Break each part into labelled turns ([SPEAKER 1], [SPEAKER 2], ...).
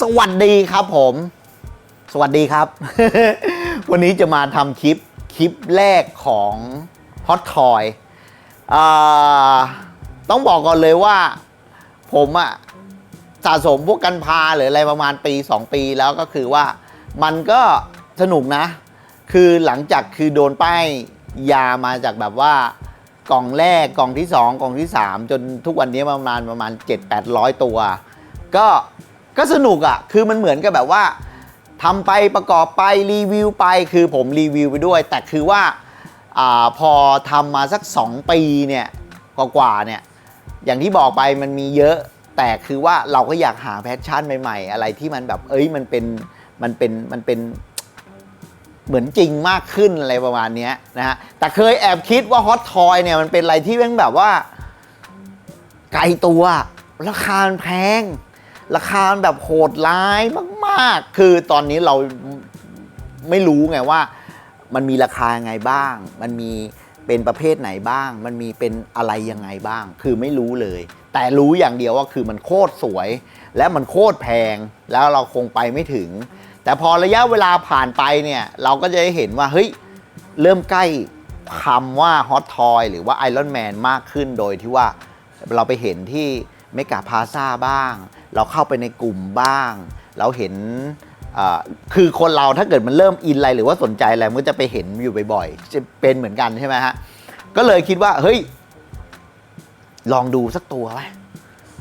[SPEAKER 1] สวัสดีครับผม สวัสดีครับ วันนี้จะมาทำคลิป คลิปแรกของ Hot Toy อ่าต้องบอกก่อนเลยว่า ผมอะสะสมพวกกันพาหรืออะไรประมาณปี 2 ปีแล้วก็คือว่ามันก็สนุกนะ คือหลังจากคือโดนป้ายยามาจากแบบว่ากล่องแรกกล่องที่ 2 กล่องที่ 3 จนทุกวันนี้ประมาณประมาณ 7-800 ตัว ก็ ก็สนุกอะ่ะ คือมันเหมือนกับแบบว่าทำไปประกอบไปรีวิวไป คือผมรีวิวไปด้วย แต่คือว่าอาพอทำมาสัก 2 ปีเนี่ยกว่าๆเนี่ย อย่างที่บอกไปมันมีเยอะ แต่คือว่าเราก็อยากหาแพชชั่นใหม่ๆ อะไรที่มันแบบเอ้ยมันเป็นมันเป็นมันเป็นเหมือนจริงมากขึ้นอะไรประมาณนี้นะฮะ แต่เคยแอบคิดว่าฮอตทอยเนี่ยมันเป็นอะไรที่แม่งแบบว่า ไกลตัว ราคาแพง ราคามันแบบโหดร้ายมากๆ คือตอนนี้เราไม่รู้ไงว่า มันมีราคายังไงบ้าง มันมีเป็นประเภทไหนบ้าง มันมีเป็นอะไรยังไงบ้าง คือไม่รู้เลย แต่รู้อย่างเดียวว่าคือมันโคตรสวย และมันโคตรแพง แล้วเราคงไปไม่ถึง แต่พอระยะเวลาผ่านไปเนี่ย เราก็จะได้เห็นว่า เฮ้ย เริ่มใกล้คำว่าฮอตทอยหรือว่าไอรอนแมนมากขึ้นโดยที่ว่าเราไปเห็นที่ เมกาพาซาบ้าง เราเข้าไปในกลุ่มบ้าง เราเห็นคือคนเราถ้าเกิดมันเริ่มอินอะไรหรือว่าสนใจอะไรมันก็จะไปเห็นอยู่บ่อยๆจะเป็นเหมือนกันใช่ไหมฮะก็เลยคิดว่าเฮ้ยลองดูสักตัวไหม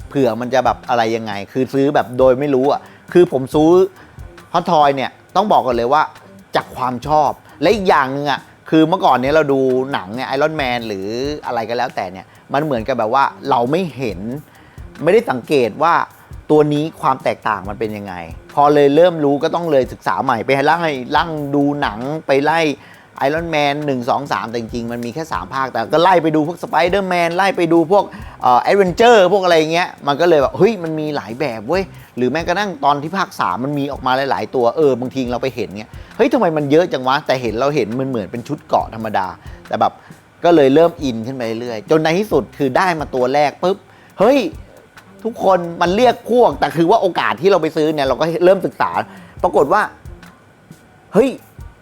[SPEAKER 1] เผื่อมันจะแบบอะไรยังไง คือซื้อแบบโดยไม่รู้อะคือผมซื้อฮอตทอยเนี่ยต้องบอกก่อนเลยว่าจากความชอบและอีกอย่างหนึ่งอะคือเมื่อก่อนเนี้ยเราดูหนังเนี่ยไอรอนแมนหรืออะไรก็แล้วแต่เนี่ยมันเหมือนกับแบบว่าเราไม่เห็น ไม่ได้สังเกตว่าตัวนี้ความแตกต่างมันเป็นยังไง พอเลยเริ่มรู้ก็ต้องเลยศึกษาใหม่ไปไล่ไล่ดูหนังไปไล่ไอรอนแมนหนึ่งสองสามแต่จริงๆ มันมีแค่ 3 ภาค แต่ก็ไล่ไปดูพวกสไปเดอร์แมนไล่ไปดูพวกเอ่อแอดเวนเจอร์พวกอะไรเงี้ย มันก็เลยแบบ เฮ้ย มันมีหลายแบบเว้ย หรือแม้กระทั่งตอนที่ภาค 3 มันมีออกมาหลาย ๆ ตัว เออ บางทีเราไปเห็นเงี้ย เฮ้ยทำไมมันเยอะจังวะ แต่เห็นเราเห็นมันเหมือนเป็นชุดเกาะธรรมดา แต่แบบก็เลยเริ่มอินขึ้นไปเรื่อยๆจนในที่สุดคือได้มาตัวแรกปุ๊บเฮ้ย ทุกคนมันเรียกพวก แต่คือว่าโอกาสที่เราไปซื้อเนี่ยเราก็เริ่มศึกษา ปรากฏว่า เฮ้ย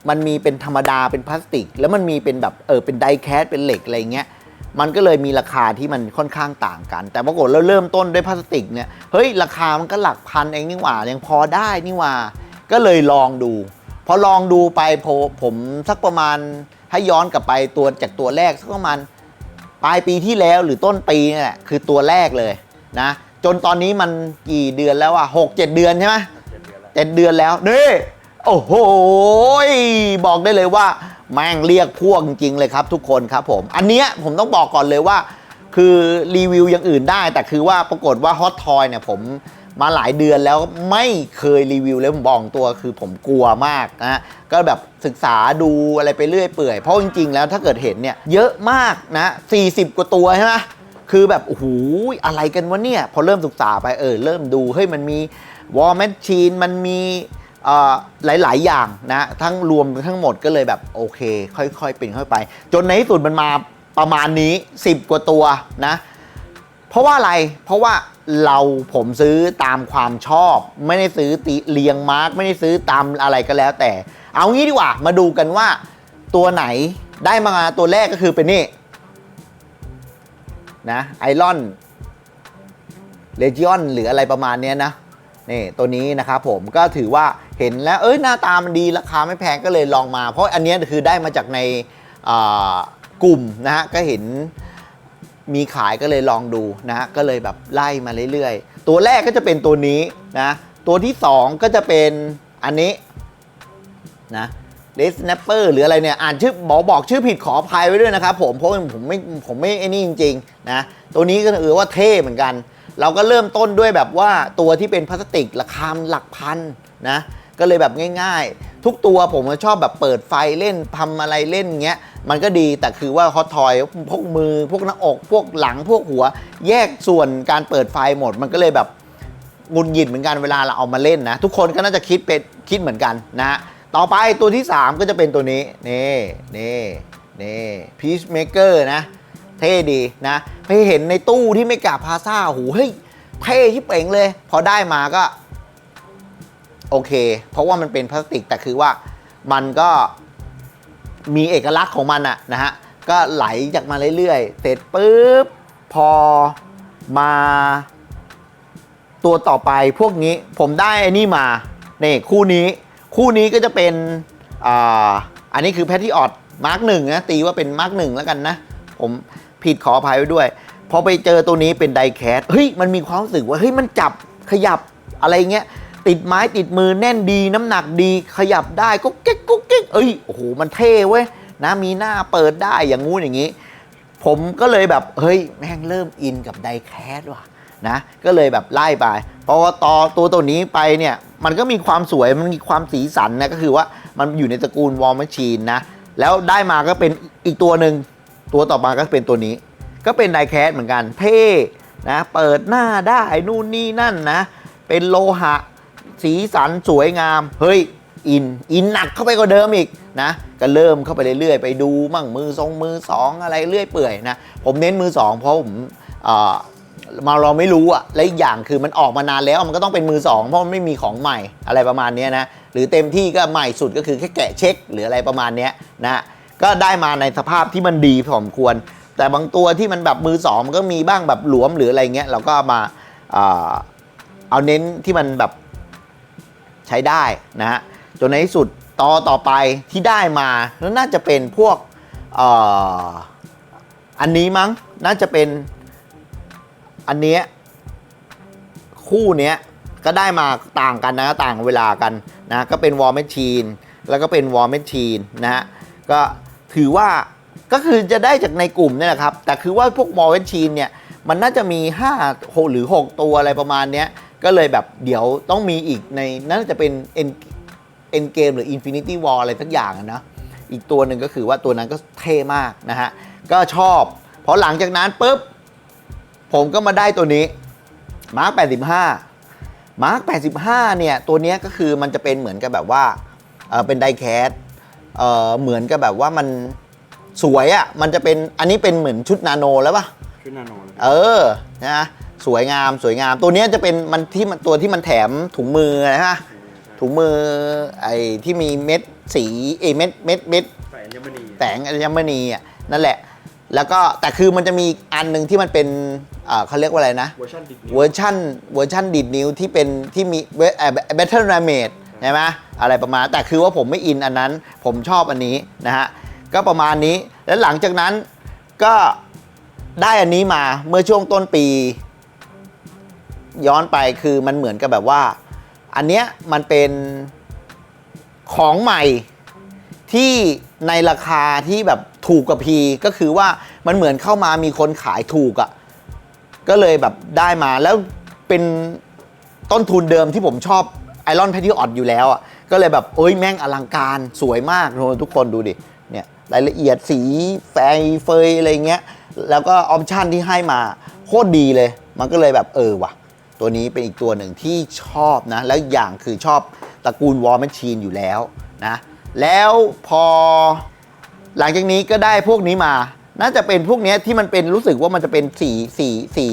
[SPEAKER 1] มันมีเป็นธรรมดาเป็นพลาสติก แล้วมันมีเป็นแบบเออเป็นไดแคสเป็นเหล็กอะไรเงี้ยมันก็เลยมีราคาที่มันค่อนข้างต่างกัน แต่ปรากฏเราเริ่มต้นด้วยพลาสติกเนี่ยเฮ้ยราคามันก็หลักพันเองนี่หว่ายังพอได้นี่หว่า ก็เลยลองดูพอลองดูไปพอผมสักประมาณให้ย้อนกลับไปตัวจากตัวแรกสักประมาณปลายปีที่แล้วหรือต้นปีนี่แหละคือตัวแรกเลยนะ จนตอนนี้มันกี่เดือนแล้วอะหกเจ็ดเดือนใช่ไหมเจ็ดเดือนแล้วนี่โอ้โหบอกได้เลยว่า แม่งเรียกพวกจริงๆเลยครับทุกคนครับผม อันเนี้ยผมต้องบอกก่อนเลยว่า คือรีวิวอย่างอื่นได้ แต่คือว่าปรากฏว่าฮอตทอยเนี่ยผมมาหลายเดือนแล้วไม่เคยรีวิวเลยผมบอกตัวคือผมกลัวมากนะก็แบบศึกษาดูอะไรไปเรื่อยเปื่อยเพราะจริงๆแล้วถ้าเกิดเห็นเนี่ยเยอะมากนะ40 กว่าตัวใช่ไหม คือแบบโอ้โหอะไรกันวะเนี่ย พอเริ่มศึกษาไปเออเริ่มดูเฮ้ยมันมีวอลแมชชีนมันมีหลาย ๆ อย่างนะ ทั้งรวมทั้งหมดก็เลยแบบโอเค ค่อย ๆ เป็นค่อยไป จนในที่สุดมันมาประมาณนี้ 10 กว่าตัวนะ เพราะว่าอะไรเพราะว่าเราผมซื้อตามความชอบ ไม่ได้ซื้อติเรียงมาร์กไม่ได้ซื้อตามอะไรก็แล้วแต่ เอางี้ดีกว่ามาดูกันว่าตัวไหนได้มาตัวแรกก็คือเป็นนี่ นะไอรอนเลจิออนหรืออะไรประมาณนี้นะนี่ตัวนี้นะครับผมก็ถือว่าเห็นแล้วเอ้ยหน้าตามันดีราคาไม่แพงก็เลยลองมา เพราะอันนี้คือได้มาจากในกลุ่มนะฮะก็เห็นมีขายก็เลยลองดูนะฮะก็เลยแบบไล่มาเรื่อยๆ ตัวแรกก็จะเป็นตัวนี้นะตัวที่ 2 ก็จะเป็นอันนี้นะ เดสแนปเปอร์หรืออะไรเนี่ย อ่านชื่อบอกบอกชื่อผิดขออภัยไว้ด้วยนะครับผม เพราะผมไม่ผมไม่ไอ้นี่จริงๆนะ ตัวนี้ก็ถือว่าเท่เหมือนกัน เราก็เริ่มต้นด้วยแบบว่าตัวที่เป็นพลาสติกราคาหลักพันนะ ก็เลยแบบง่าย ๆ ทุกตัวผมชอบแบบเปิดไฟเล่นทำอะไรเล่นเงี้ย มันก็ดีแต่คือว่าฮอตทอยพวกมือพวกหน้าอก พวกหลังพวกหัว แยกส่วนการเปิดไฟหมดมันก็เลยแบบงุนหงิดเหมือนกันเวลาเราเอามาเล่นนะ ทุกคนก็น่าจะคิดเป็นคิดเหมือนกันนะฮะ ต่อไปตัวที่ 3 ก็จะเป็นตัวนี้ นี่นี่นี่พีชเมเกอร์นะ เท่ดีนะไปเห็นในตู้ที่ไม่กาพาซ่าโหเฮ้ยเท่ที่เป่งเลย พอได้มาก็ โอเค เพราะว่ามันเป็นพลาสติกแต่คือว่ามันก็มีเอกลักษณ์ของมันอะนะฮะ ก็ไหลจากมาเรื่อยๆ เสร็จปุ๊บ พอมาตัวต่อไปพวกนี้ผมได้ไอ้นี่มา นี่คู่นี้ คู่นี้ก็จะเป็นอ่าอันนี้คือแพทที่ออดมาร์กหนึ่งนะตีว่าเป็นมาร์กหนึ่งแล้วกันนะ ผมผิดขออภัยไว้ด้วยพอไปเจอตัวนี้เป็นไดแคสเฮ้ยมันมีความรู้สึกว่าเฮ้ยมันจับขยับอะไรเงี้ยติดไม้ติดมือแน่นดี น้ำหนักดีขยับได้ก็เก๊กก็เก๊กเอ้ยโอ้โหมันเท่เว้ยนะมีหน้าเปิดได้อย่างงู้นอย่างนี้ ผมก็เลยแบบเฮ้ยแม่งเริ่มอินกับไดแคสว่ะนะก็เลยแบบไล่ไปพราะว่าต่อตัวตัวนี้ไปเนี่ย มันก็มีความสวยมันมีความสีสันนะก็คือว่ามันอยู่ในตระกูลวอลมชีนนะ แล้วได้มาก็เป็นอีกตัวหนึ่งตัวต่อมาก็เป็นตัวนี้ ก็เป็นไดแคสเหมือนกันเท่นะเปิดหน้าได้นู่นนี่นั่นนะ เป็นโลหะ สีสันสวยงามเฮ้ยอินอินหนักเข้าไปกว่าเดิมอีกนะก็เริ่มเข้าไปเรื่อยๆ ไปดูมั่งมือทรงมือสองอะไรเรื่อยเปื่อยนะผมเน้นมือสองเพราะผมอ มาเราไม่รู้อะและอีกอย่างคือมันออกมานานแล้วมันก็ต้องเป็นมือสองเพราะมันไม่มีของใหม่อะไรประมาณนี้นะหรือเต็มที่ก็ใหม่สุดก็คือแค่แกะเช็ค หรืออะไรประมาณนี้นะก็ได้มาในสภาพที่มันดีพอสมควร แต่บางตัวที่มันแบบมือสองมันก็มีบ้างแบบหลวมหรืออะไรเงี้ยเราก็มาเอาเน้นที่มันแบบใช้ได้นะฮะจนในที่สุดต่อต่อไปที่ได้มาแล้วน่าจะเป็นพวกออันนี้มั้งน่าจะเป็น อันเนี้ยคู่เนี้ยก็ได้มาต่างกันนะต่างเวลากันนะก็เป็นวอลแมชชีนแล้วก็เป็นวอลแมชชีนนะฮะก็ถือว่าก็คือจะได้จากในกลุ่มนี่แหละครับ แต่คือว่าพวกวอลแมชชีนเนี่ยมันน่าจะมี5 6หรือ 6 ตัวอะไรประมาณเนี้ยก็เลยแบบเดี๋ยวต้องมีอีกในน่าจะเป็น End End Game หรือ Infinity War อะไรสักอย่างนะอีกตัวหนึ่งก็คือว่าตัวนั้นก็เท่มากนะฮะก็ชอบพอหลังจากนั้นปุ๊บ ผมก็มาได้ตัวนี้มาร์ค85มาร์ค85 เนี่ย ตัวเนี้ยก็คือมันจะเป็นเหมือนกับแบบว่าเออเป็นไดแคสเออเหมือนกับแบบว่ามันสวยอะ่ะมันจะเป็นอันนี้เป็นเหมือนชุดนาโนแล้วปะ
[SPEAKER 2] ชุดนาโนเลย
[SPEAKER 1] เออนะสวยงามสวยงาม ตัวเนี้ยจะเป็นมันที่มันตัวที่มันแถมถุงมือนะฮะถุงมือไอ้ที่มีเม็ดสีเอยเม็ดเม็ดเม็ด
[SPEAKER 2] ใส่อัญมณี
[SPEAKER 1] แสงอัญมณีอะนั่นแหละ แล้วก็แต่คือมันจะมีอีกอันหนึ่งที่มันเป็นอ่าเขาเรียกว่าอะไรนะ
[SPEAKER 2] เวอร์ชันดิบ
[SPEAKER 1] เวอร์ชันเวอร์ชันดีดนิ้วที่เป็นที่มีเบทเทิลนาเมดใช่ไหมอะไรประมาณ แต่คือว่าผมไม่อินอันนั้น ผมชอบอันนี้นะฮะ ก็ประมาณนี้ แล้วหลังจากนั้นก็ได้อันนี้มาเมื่อช่วงต้นปี ย้อนไปคือมันเหมือนกับแบบว่า อันเนี้ยมันเป็นของใหม่ที่ในราคาที่แบบ ถูกกับพีก็คือว่ามันเหมือนเข้ามามีคนขายถูกอะ่ะก็เลยแบบได้มาแล้วเป็นต้นทุนเดิมที่ผมชอบไอรอนแพท i ออดอยู่แล้วอะ่ะก็เลยแบบเอ้ยแม่งอลังการสวยมากทุกคนดูดิเนี่ยรายละเอียดสีแฟเฟยอะไรเงี้ยแล้วก็ออปชันที่ให้มาโคตรดีเลย มันก็เลยแบบเออว่ะ ตัวนี้เป็นอีกตัวหนึ่งที่ชอบนะ แล้วอย่างคือชอบตระกูลวอลแมชชีนอยู่แล้วนะ แล้วพอ หลังจากนี้ก็ได้พวกนี้มา น่าจะเป็นพวกเนี้ยที่มันเป็นรู้สึกว่ามันจะเป็นสีสีสี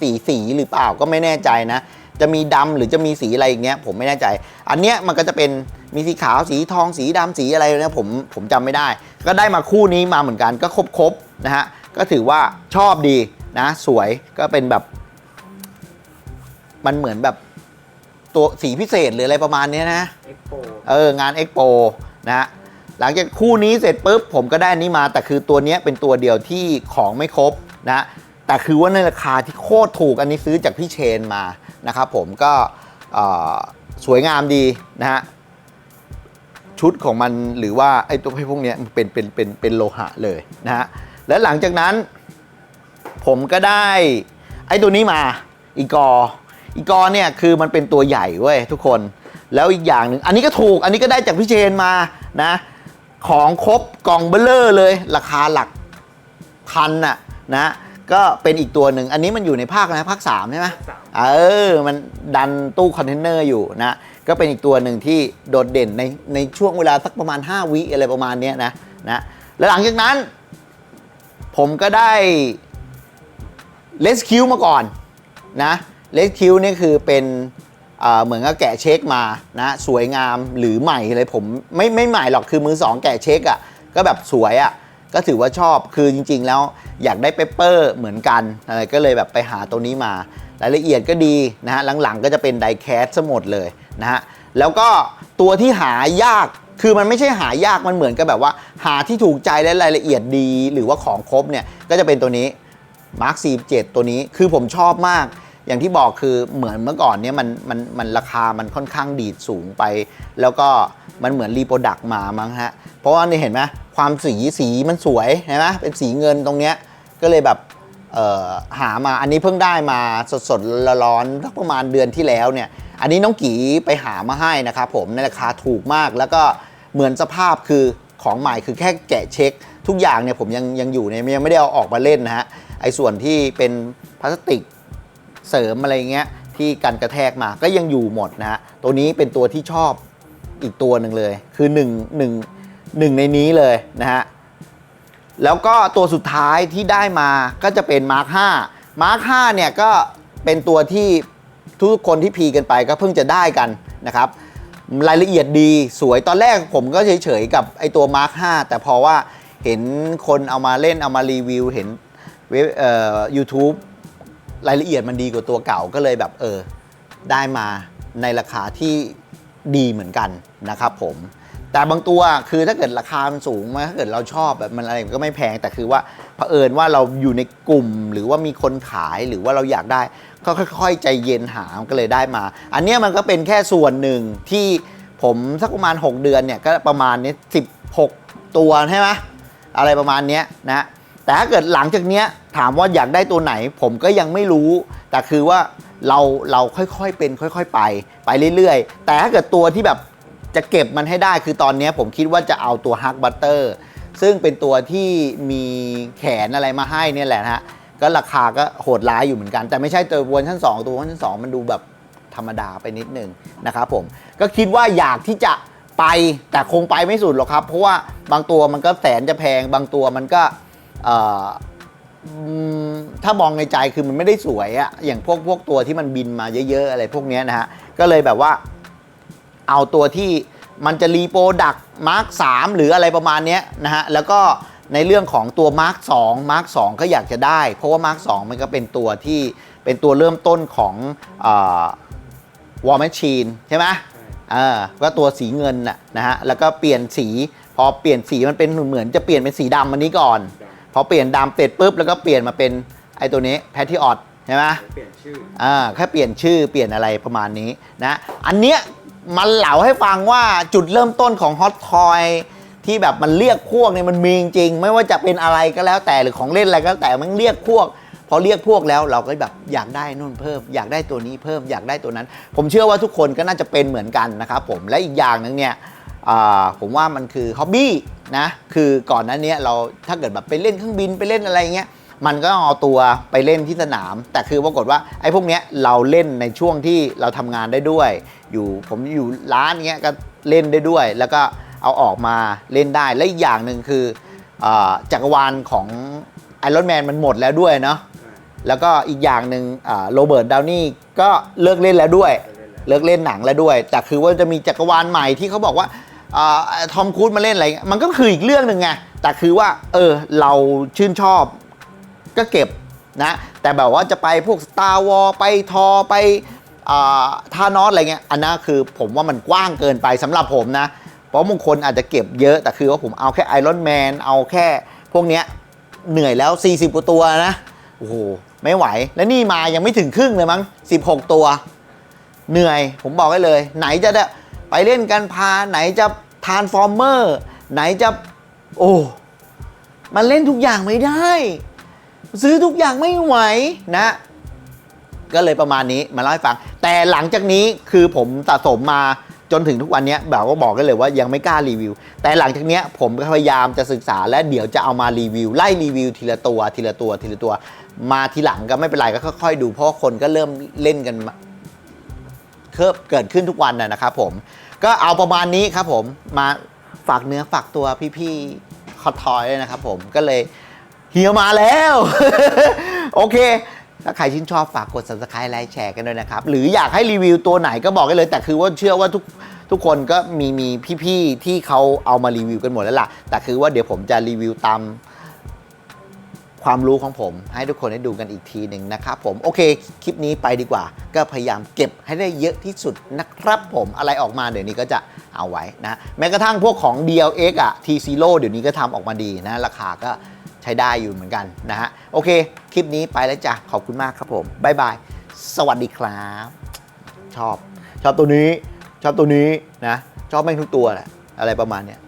[SPEAKER 1] สีสีหรือเปล่าก็ไม่แน่ใจนะ จะมีดำหรือจะมีสีอะไรอย่างเงี้ยผมไม่แน่ใจ อันเนี้ยมันก็จะเป็นมีสีขาวสีทองสีดำสีอะไรนะผมผมจำไม่ได้ ก็ได้มาคู่นี้มาเหมือนกันก็ครบๆนะฮะก็ถือว่าชอบดีนะ สวยก็เป็นแบบ มันเหมือนแบบตัวสีพิเศษหรืออะไรประมาณเนี้ยนะ
[SPEAKER 2] เอ็กโป
[SPEAKER 1] เอองานเอ็กโปนะฮะ หลังจากคู่นี้เสร็จปุ๊บผมก็ได้อนี้มา แต่คือตัวนี้เป็นตัวเดียวที่ของไม่ครบนะแต่คือว่าในราคาที่โคตรถูกอันนี้ซื้อจากพี่เชนมานะครับผมก็สวยงามดีนะฮะชุดของมันหรือว่าไอ้ตัวพวกนี้มันเป็นเป็นเป็นเป็นโลหะเลยนะฮะแล้วหลังจากนั้น ผมก็ได้ไอ้ตัวนี้มาอีกออีกอเนี่ยคือมันเป็นตัวใหญ่เว้ยทุกคนแล้วอีกอย่างหนึ่งอันนี้ก็ถูกอันนี้ก็ได้จากพี่เชนมานะ ของครบกล่องเบลเลอร์เลย ราคาหลักพันน่ะนะก็เป็นอีกตัวหนึ่ง อันนี้มันอยู่ในภาคนะภาคสามใช่ไหม
[SPEAKER 2] สาม
[SPEAKER 1] เออ มันดันตู้คอนเทนเนอร์อยู่นะ ก็เป็นอีกตัวหนึ่งที่โดดเด่นในในช่วงเวลาสักประมาณ 5 วิอะไรประมาณเนี้ยนะนะแล้วหลังจากนั้น ผมก็ได้เลสคิวมาก่อนนะเลสคิวนี่ยคือเป็นอ่า เหมือนกับแกะเช็คมานะสวยงามหรือใหม่เลยผมไม่ไม่ใหม่หรอกคือมือสองแกะเช็คอะ่ะก็แบบสวยอะ่ะก็ถือว่าชอบคือจริง ๆ แล้วอยากได้เปเปอร์เหมือนกันอะไรก็เลยแบบไปหาตัวนี้มารายละเอียดก็ดีนะฮะหลังๆก็จะเป็นไดแคสซะหมดเลยนะฮะแล้วก็ตัวที่หายากคือมันไม่ใช่หายากมันเหมือนกับแบบว่า หาที่ถูกใจและรายละเอียดดี หรือว่าของครบเนี่ยก็จะเป็นตัวนี้ Mark 47 ตัวนี้คือผมชอบมาก อย่างที่บอกคือเหมือนเมื่อก่อนเนี่ยมันมันมันราคามันค่อนข้างดีดสูงไป แล้วก็มันเหมือนรีโปรดักต์มามั้งฮะ เพราะว่านี่เห็นไหมความสีสีมันสวยเห็นไหมเป็นสีเงินตรงเนี้ยก็เลยแบบเออหามาอันนี้เพิ่งได้มาสดสดร้อนๆสักประมาณเดือนที่แล้วเนี่ย อันนี้น้องกีไปหามาให้นะครับผมในราคาถูกมากแล้วก็เหมือนสภาพคือของใหม่คือแค่แกะเช็ค ทุกอย่างเนี่ยผมยังยังอยู่เนี่ยยังไม่ได้เอาออกมาเล่นนะฮะไอ้ส่วนที่เป็นพลาสติก เสริมอะไรเงี้ยที่กันกระแทกมาก็ยังอยู่หมดนะฮะตัวนี้เป็นตัวที่ชอบอีกตัวหนึ่งเลย คือ1งหนึ่งหนึ่งในนี้เลยนะฮะแล้วก็ตัวสุดท้ายที่ได้มาก็จะเป็น Mark 5 Mark 5เนี่ยก็เป็นตัวที่ทุกคนที่พีกันไปก็เพิ่งจะได้กันนะครับรายละเอียดดีสวยตอนแรกผมก็เฉยๆกับไอตัว Mark 5 แต่พอว่าเห็นคนเอามาเล่นเอามารีวิว เห็นเว็บเอ่อ YouTube รายละเอียดมันดีกว่าตัวเก่าก็เลยแบบเออ ได้มาในราคาที่ดีเหมือนกันนะครับผม แต่บางตัวคือถ้าเกิดราคามันสูงมาถ้าเกิดเราชอบแบบมันอะไรก็ไม่แพงแต่คือว่าเผอิญว่าเราอยู่ในกลุ่ม หรือว่ามีคนขายหรือว่าเราอยากได้ก็ค่อยๆ ใจเย็นหามันก็เลยได้มา อันนี้มันก็เป็นแค่ส่วนหนึ่งที่ผมสักประมาณ 6 เดือนเนี่ยก็ประมาณนี้16 ตัวใช่ไหมอะไรประมาณนี้นะ แต่ถ้าเกิดหลังจากเนี้ยถามว่าอยากได้ตัวไหน ผมก็ยังไม่รู้ แต่คือว่าเราเราค่อยๆเป็นค่อย ๆ ไปไปเรื่อยๆ แต่ถ้าเกิดตัวที่แบบจะเก็บมันให้ได้คือตอนเนี้ยผมคิดว่าจะเอาตัวฮักบัตเตอร์ซึ่งเป็นตัวที่มีแขนอะไรมาให้เนี่ยแหละฮะก็ราคาก็โหดร้ายอยู่เหมือนกัน แต่ไม่ใช่ตัวเวอร์ชัน2ตัวเวอร์ชัน2 มันดูแบบธรรมดาไปนิดนึงนะครับผมก็คิดว่าอยากที่จะไปแต่คงไปไม่สุดหรอกครับ เพราะว่าบางตัวมันก็แสนจะแพงบางตัวมันก็ ถ้ามองในใจคือมันไม่ได้สวยอะอย่างพวกพวกตัวที่มันบินมาเยอะ ๆ อะไรพวกเนี้ยนะฮะ ก็เลยแบบว่า เอาตัวที่มันจะรีโปรดักมาร์ค3หรืออะไรประมาณเนี้ยนะฮะ แล้วก็ในเรื่องของตัวมาร์ค2มาร์ค2ก็อยากจะได้ เพราะว่ามาร์ค2มันก็เป็นตัวที่เป็นตัวเริ่มต้นของวอลแมชชีนใช่ไหมอ่าก็ตัวสีเงินน่ะนะฮะ แล้วก็เปลี่ยนสี พอเปลี่ยนสีมันเป็นเหมือนจะเปลี่ยนเป็นสีดำอันนี้ก่อน พอเปลี่ยนดำเสร็จปุ๊บแล้วก็เปลี่ยนมาเป็นไอ้ตัวนี้แพท i ออดใช่ไหม
[SPEAKER 2] เปลี่ยนชื่อ
[SPEAKER 1] อ่าแค่เปลี่ยนชื่อเปลี่ยนอะไรประมาณนี้นะอันเนี้ยมันเหล่าให้ฟังว่าจุดเริ่มต้นของฮอตทอยที่แบบมันเรียกพวกเนี่ยมันมีจริงๆไม่ว่าจะเป็นอะไรก็แล้วแต่หรือของเล่นอะไรก็แล้วแต่มันเรียกพวก พอเรียกพวกแล้วเราก็แบบอยากได้นู่นเพิ่ม อยากได้ตัวนี้เพิ่มอยากได้ตัวนั้น ผมเชื่อว่าทุกคนก็น่าจะเป็นเหมือนกันนะครับผมและอีกอย่างหนึงเนี่ยอ่าผมว่ามันคือฮ็อบบี้ นะคือก่อนหน้าเนี้ยเราถ้าเกิดแบบไปเล่นเครื่องบินไปเล่นอะไรเงี้ยมันก็เอาตัวไปเล่นที่สนาม แต่คือปรากฏว่าไอ้พวกเนี้ยเราเล่นในช่วงที่เราทำงานได้ด้วย อยู่ผมอยู่ร้านเงี้ยก็เล่นได้ด้วย แล้วก็เอาออกมาเล่นได้และอีกอย่างหนึ่งคืออจักรวาลของไอรอนแมนมันหมดแล้วด้วยเนาะแล้วก็อีกอย่างหนึ่งโรเบิร์ตดาวนี่ก็เลิกเล่นแล้วด้วย เลิกเล่นหนังแล้วด้วย แต่คือว่าจะมีจักรวาลใหม่ที่เขาบอกว่า ทอมครูซมาเล่นอะไรเงี้ยมันก็คืออีกเรื่องหนึ่งไงแต่คือว่าเออเราชื่นชอบก็เก็บนะแต่แบบว่าจะไปพวก Star War ไปทอไปทานอสอะไรเงี้ยอันนั้นคือผมว่ามันกว้างเกินไปสำหรับผมนะ เพราะบางคนอาจจะเก็บเยอะ แต่คือว่าผมเอาแค่ไอรอนแมนเอาแค่พวกเนี้ยเหนื่อยแล้ว 40กว่าตัวนะ โอ้โห ไม่ไหว แล้วนี่มายังไม่ถึงครึ่งเลยมั้ง 16 ตัว เหนื่อยผมบอกให้เลย ไหนจะได้ ไปเล่นกันพาไหนจะทานฟอร์เมอร์ไหนจะ โอ้มันเล่นทุกอย่างไม่ได้ ซื้อทุกอย่างไม่ไหวนะ ก็เลยประมาณนี้มาเล่าให้ฟัง แต่หลังจากนี้คือผมสะสมมาจนถึงทุกวันนี้แบบว่าบอกกันเลยว่ายังไม่กล้ารีวิว แต่หลังจากนี้ผมพยายามจะศึกษาและเดี๋ยวจะเอามารีวิว ไล่รีวิวทีละตัวทีละตัวทีละตัว มาทีหลังก็ไม่เป็นไรก็ค่อยๆดูเพราะว่าคนก็เริ่มเล่นกัน เคิบเกิดขึ้นทุกวันนะนะครับผม ก็เอาประมาณนี้ครับผมมาฝากเนื้อฝากตัวพี่ๆคอทอยเลยนะครับผมก็เลยเฮียมาแล้ว โอเค ถ้าใครชื่นชอบฝากกด subscribe ไลค์แชร์กันด้วยนะครับ หรืออยากให้รีวิวตัวไหนก็บอกได้เลย แต่คือว่าเชื่อว่าทุกทุกคนก็มีมีพี่ๆที่เขาเอามารีวิวกันหมดแล้วล่ะ แต่คือว่าเดี๋ยวผมจะรีวิวตาม ความรู้ของผม ให้ทุกคนได้ดูกันอีกทีหนึ่งนะครับผมโอเคคลิปนี้ไปดีกว่า ก็พยายามเก็บให้ได้เยอะที่สุดนะครับผมอะไรออกมาเดี๋ยวนี้ก็จะเอาไว้นะแม้กระทั่งพวกของ DLX อะ T0 เดี๋ยวนี้ก็ทำออกมาดีนะราคาก็ใช้ได้อยู่เหมือนกันนะฮะโอเค คลิปนี้ไปแล้วจ้ะขอบคุณมากครับผมบายบายสวัสดีครับ ชอบ ชอบตัวนี้ ชอบตัวนี้นะ ชอบแม่งทุกตัวแหละอะไรประมาณเนี้ย